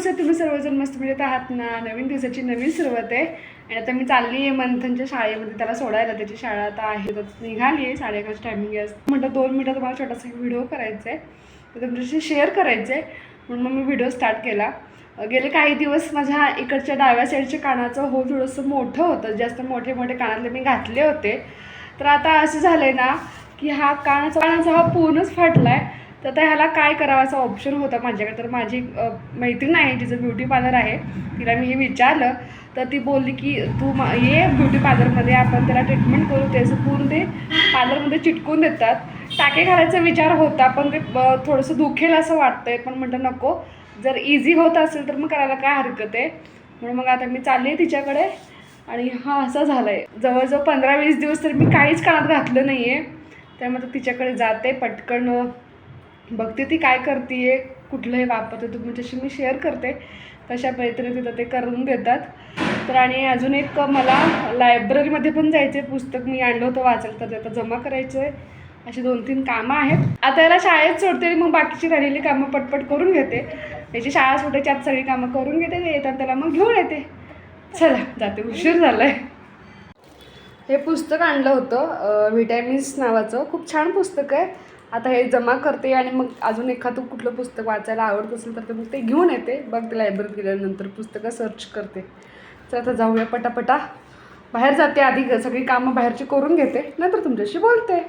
दिवस तुम्ही सर्वजण मस्त मिळत आहात ना? नवीन दिवसाची नवीन सुरुवात आहे. आणि आता मी चालली आहे मंथनच्या शाळेमध्ये. त्याला सोडायला त्याची शाळा आता आहे. तर निघाली आहे. साडे अकराची टायमिंग आहे. म्हटलं दोन मिनटं तुम्हाला छोटासा व्हिडिओ करायचा आहे तर तुमच्याशी शेअर करायचं आहे म्हणून मग मी व्हिडिओ स्टार्ट केला. गेले काही दिवस माझ्या इकडच्या डाव्या साईडच्या कानाचं हो थोडंसं मोठं होतं. जास्त मोठे मोठे कानातले मी घातले होते. तर आता असं झालं आहे ना की हा कानाचा कानाचा हा पूर्णच फाटला आहे तर आता ह्याला काय करावं असा ऑप्शन होता माझ्याकडे? तर माझी मैत्रीण आहे जिचं ब्युटी पार्लर आहे. तिला मी हे विचारलं. तर ती बोलली की तू मा ये ब्युटी पार्लरमध्ये आपण त्याला ट्रीटमेंट करू. त्याचं पूर्ण ते पार्लरमध्ये चिटकून देतात. टाके घालायचा विचार होता पण ते ब- थोडंसं दुखेल असं वाटतंय. पण म्हटलं नको. जर इझी होत असेल तर मग करायला काय हरकत आहे? म्हणून मग आता मी चालली आहे तिच्याकडे. आणि हा असं झालं आहे जवळजवळ पंधरा वीस दिवस तर मी काहीच कानात घातलं नाही आहे त्यामुळे तिच्याकडे जाते पटकन बघते ती काय करते कुठलंही वापरते तुम्ही जशी मी शेअर करते. कशा पद्धतीने तिथं ते करून देतात. तर आणि अजून एक मला लायब्ररीमध्ये पण जायचं आहे पुस्तक मी आणलं होतं वाचायला तर आता जमा करायचं आहे अशी दोन तीन कामं आहेत. आता याला शाळेत सोडते आणि मग बाकीची राहिलेली कामं पटपट करून घेते. याची शाळा सोडायची आत सगळी कामं करून घेते येतात त्याला मग घेऊन येते. चला जाते उशीर झाला आहे हे पुस्तक आणलं होतं व्हिटॅमिन्स नावाचं. खूप छान पुस्तक आहे. आता हे जमा करते आणि मग अजून एखादं कुठलं पुस्तक वाचायला आवडत असेल तर ते मग ते घेऊन येते. बघ ते लायब्ररीत गेल्यानंतर पुस्तकं सर्च करते. तर आता जाऊया पटापटा. बाहेर जाते आधी ग- सगळी कामं बाहेरची करून घेते. नंतर तुमच्याशी बोलते.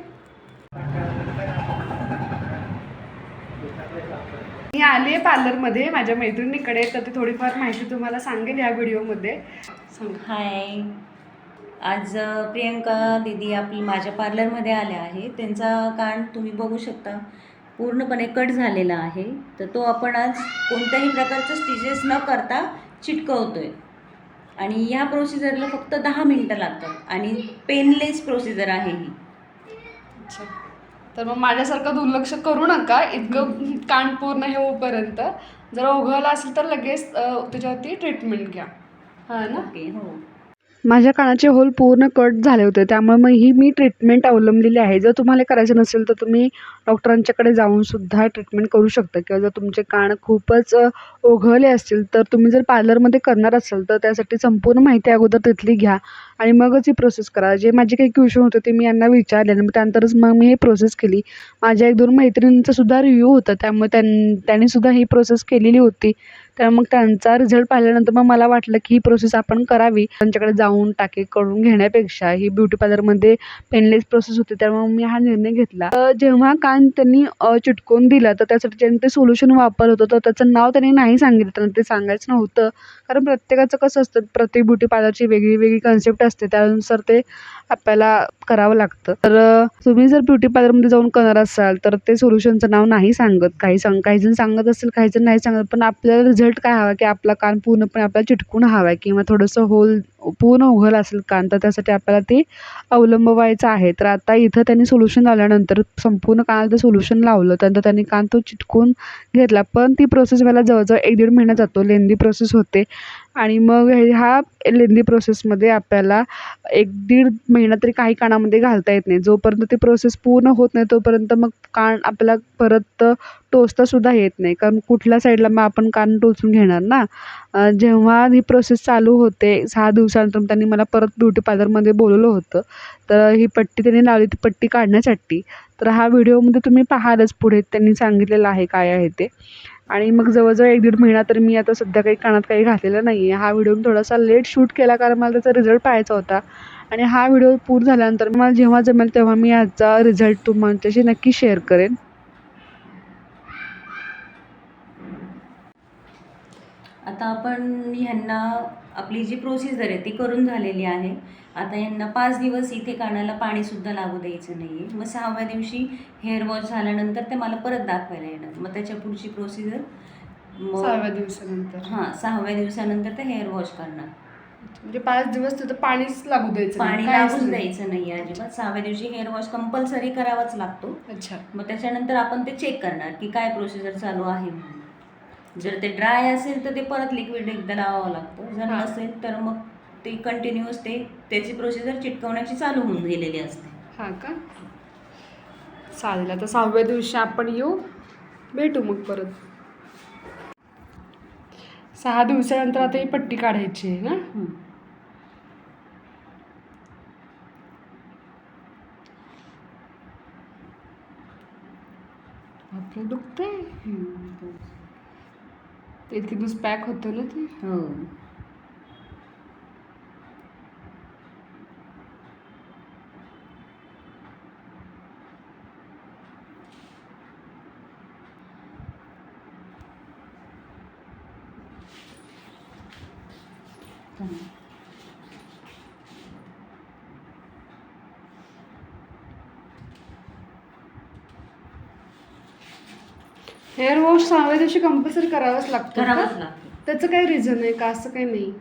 मी आली आहे पार्लरमध्ये माझ्या मैत्रिणीकडे. तर ती थोडीफार माहिती तुम्हाला सांगेल ह्या व्हिडिओमध्ये सांग. हाय आज प्रियंका दिदी आपली माझ्या पार्लरमध्ये आल्या आहे. त्यांचा कान तुम्ही बघू शकता. पूर्णपणे कट झालेला आहे. तर तो आपण आज कोणत्याही प्रकारचं स्टिचेस न करता चिटकवतोय. आणि ह्या प्रोसिजरला फक्त दहा मिनटं लागतात. आणि पेनलेस प्रोसिजर आहे ही. अच्छा. तर मग माझ्यासारखं दुर्लक्ष करू नका. इतकं कान पूर्ण हे होईपर्यंत जर ओघळला असेल तर लगेच त्याच्यावरती ट्रीटमेंट घ्या. हा ना? ओके हो. माझ्या कानाचे होल पूर्ण कट झाले होते त्यामुळे मग ही मी ट्रीटमेंट अवलंबलेली आहे. जर तुम्हाला करायचं नसेल तर तुम्ही डॉक्टरांच्याकडे जाऊनसुद्धा ट्रीटमेंट करू शकता. किंवा जर तुमचे कान खूपच ओघळले असतील तर तुम्ही जर पार्लरमध्ये करणार असाल तर त्यासाठी संपूर्ण माहिती अगोदर तिथली घ्या आणि मगच ही प्रोसेस करा. जे माझे काही क्वेश्चन होते ते मी यांना विचारले आणि मग त्यानंतरच मग मी हे प्रोसेस केली. माझ्या एक दोन मैत्रिणींचा सुद्धा रिव्ह्यू होता त्यामुळे त्यां त्यांनीसुद्धा ही प्रोसेस केलेली होती. तर मग त्यांचा रिझल्ट पाहिल्यानंतर मग मला वाटलं की ही प्रोसेस आपण करावी. त्यांच्याकडे जाऊन टाके करून घेण्यापेक्षा ही ब्युटी पार्लरमध्ये पेनलेस प्रोसेस होती त्यामुळे मी हा निर्णय घेतला. जेव्हा कान त्यांनी चिटकून चिटकवून दिला तर त्यासाठी त्यांनी ते सोल्युशन वापरलं होतं तर त्याचं नाव त्यांनी नाही सांगितलं त्यांना ते सांगायचं नव्हतं. कारण प्रत्येकाचं कसं असतं प्रत्येक ब्युटी पार्लरची वेगळी वेगळी कन्सेप्ट असते त्यानुसार ते आपल्याला करावं लागतं. तर तुम्ही जर ब्युटी पार्लरमध्ये जाऊन करणार असाल तर ते सोल्युशनचं नाव नाही सांगत. काही सांग काही जण सांगत असेल काही जण नाही सांगत पण आपल्याला रिझल्ट काय हवा की आपला कान पूर्णपणे आपल्याला चिटकून हवा आहे किंवा थोडंसं होल पूर्ण उघल असेल कान तर त्यासाठी आपल्याला ते अवलंबवायचं आहे. तर आता इथं त्यांनी सोल्युशन लावल्यानंतर संपूर्ण कानाला ते सोल्युशन लावलं त्यानंतर त्यांनी कान तो चिटकून घेतला. पण ती प्रोसेस व्हायला जवळजवळ एक दीड महिना जातो. लेंदी प्रोसेस होते. आणि मग हे ह्या लेंदी प्रोसेसमध्ये आपल्याला एक दीड महिना तरी काही कानामध्ये घालता येत नाही. जोपर्यंत ती प्रोसेस पूर्ण होत नाही तोपर्यंत मग कान आपल्याला परत टोचतासुद्धा येत नाही. कारण कुठल्या साईडला मग आपण कान टोचून घेणार ना? जेव्हा ही प्रोसेस चालू होते सहा दिवसानंतर त्यांनी मला परत ब्युटी पार्लरमध्ये बोलवलं होतं. तर ही पट्टी त्यांनी लावली ती पट्टी काढण्यासाठी. तर हा व्हिडिओमध्ये तुम्ही पाहालच पुढे त्यांनी सांगितलेलं आहे काय आहे ते. आणि मग जवळजवळ एक दीड महिना तर मी आता सध्या काही कानात काही घातलेलं नाही आहे हा व्हिडिओ मी थोडासा लेट शूट केला कारण मला त्याचा रिझल्ट पाहायचा होता. आणि हा व्हिडिओ पूर्ण झाल्यानंतर मला जेव्हा जमेल तेव्हा मी याचा रिझल्ट तुमच्याशी नक्की शेअर करेन. आता आपण ह्यांना आपली जी प्रोसिजर आहे ती करून झालेली आहे. आता यांना पाच दिवस इथे कानाला पाणीसुद्धा लागू द्यायचं नाही आहे मग सहाव्या दिवशी हेअर वॉश झाल्यानंतर ते मला परत दाखवायला येणार. मग त्याच्या पुढची प्रोसिजर सहाव्या दिवसानंतर. हां सहाव्या दिवसानंतर ते हेअर वॉश करणार. म्हणजे पाच दिवस तिथं पाणीच लागू द्यायचं पाणी नाही. द्यायचं नाही अजिबात. सहाव्या दिवशी हेअर वॉश कंपल्सरी करावाच लागतो. अच्छा. मग त्याच्यानंतर आपण ते चेक करणार की काय प्रोसिजर चालू आहे म्हणून. जर ते ड्राय असेल तर ते परत लिक्विड एकदा लावावं लागतं. जर. नसेल तर मग ते कंटिन्युअस ते त्याची प्रोसिजर चिटकवण्याची चालू होऊन गेलेली असते. हा का? चालेल आता सहाव्या दिवशी आपण येऊ. भेटू मग परत. सहा दिवसानंतर आता ही पट्टी काढायची आहे ना. आपलं दुखतंय. ते तिथूनच पॅक होतं ना ते हो चालेल. हेअर वॉश सहाव्या दिवशी कंपल्सरी करावंच लागतं का? करावंच लागतं. त्याचं काय रिझन आहे का? असं काही नाही.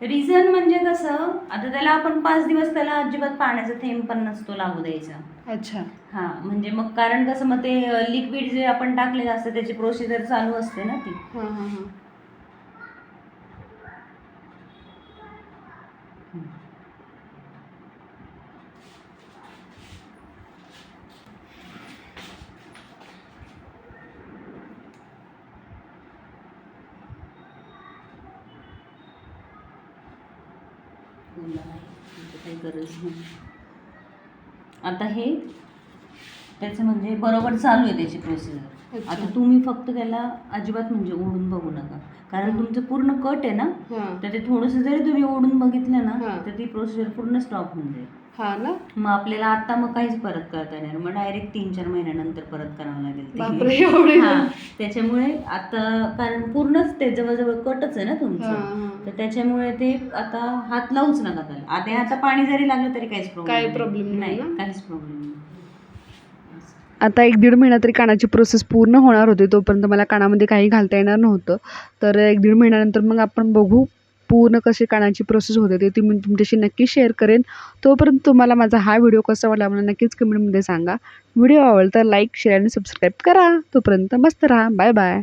रिझन म्हणजे कसं आता त्याला आपण पाच दिवस त्याला अजिबात पाण्याचा थेंब पण नसतो लागू द्यायचा. अच्छा. हा म्हणजे मग कारण कसं मग ते लिक्विड जे आपण टाकलेलं असतं त्याची प्रोसिजर चालू असते ना ती. हां हां हां. बोला आहे. काही गरज नाही आता हे त्याचं म्हणजे बरोबर चालू आहे त्याची प्रोसिजर. आता तुम्ही फक्त त्याला अजिबात म्हणजे ओढून बघू नका. कारण तुमचं पूर्ण कट आहे ना तर ते थोडंसं जरी तुम्ही ओढून बघितलं ना. तर ती प्रोसिजर पूर्ण स्टॉप होऊन जाईल. हां ना? मग आपल्याला आता मग काहीच परत करता येणार. मग डायरेक्ट तीन चार महिन्यानंतर परत करावं लागेल त्याच्यामुळे आता कारण पूर्णच ते जवळजवळ कटच आहे ना तुमचं. तर त्याच्यामुळे ते आता हात लावूच नका त्याला. आता आता पाणी जरी लागलं तरी काहीच प्रॉब्लेम नाही? काहीच प्रॉब्लेम नाही. आता एक दीड महिना तरी कानाची प्रोसेस पूर्ण होणार होती तोपर्यंत मला कानामध्ये काही घालता येणार नव्हतं. तर एक दीड महिन्यानंतर मग आपण बघू पूर्ण कशी कानाची प्रोसेस होते ते ती मी तुमच्याशी नक्की शेअर करेन. तोपर्यंत तुम्हाला माझा हा व्हिडिओ कसा वाटला मला नक्कीच कमेंटमध्ये सांगा. व्हिडिओ आवडला तर लाईक शेअर आणि सबस्क्राईब करा. तोपर्यंत मस्त राहा. Bye bye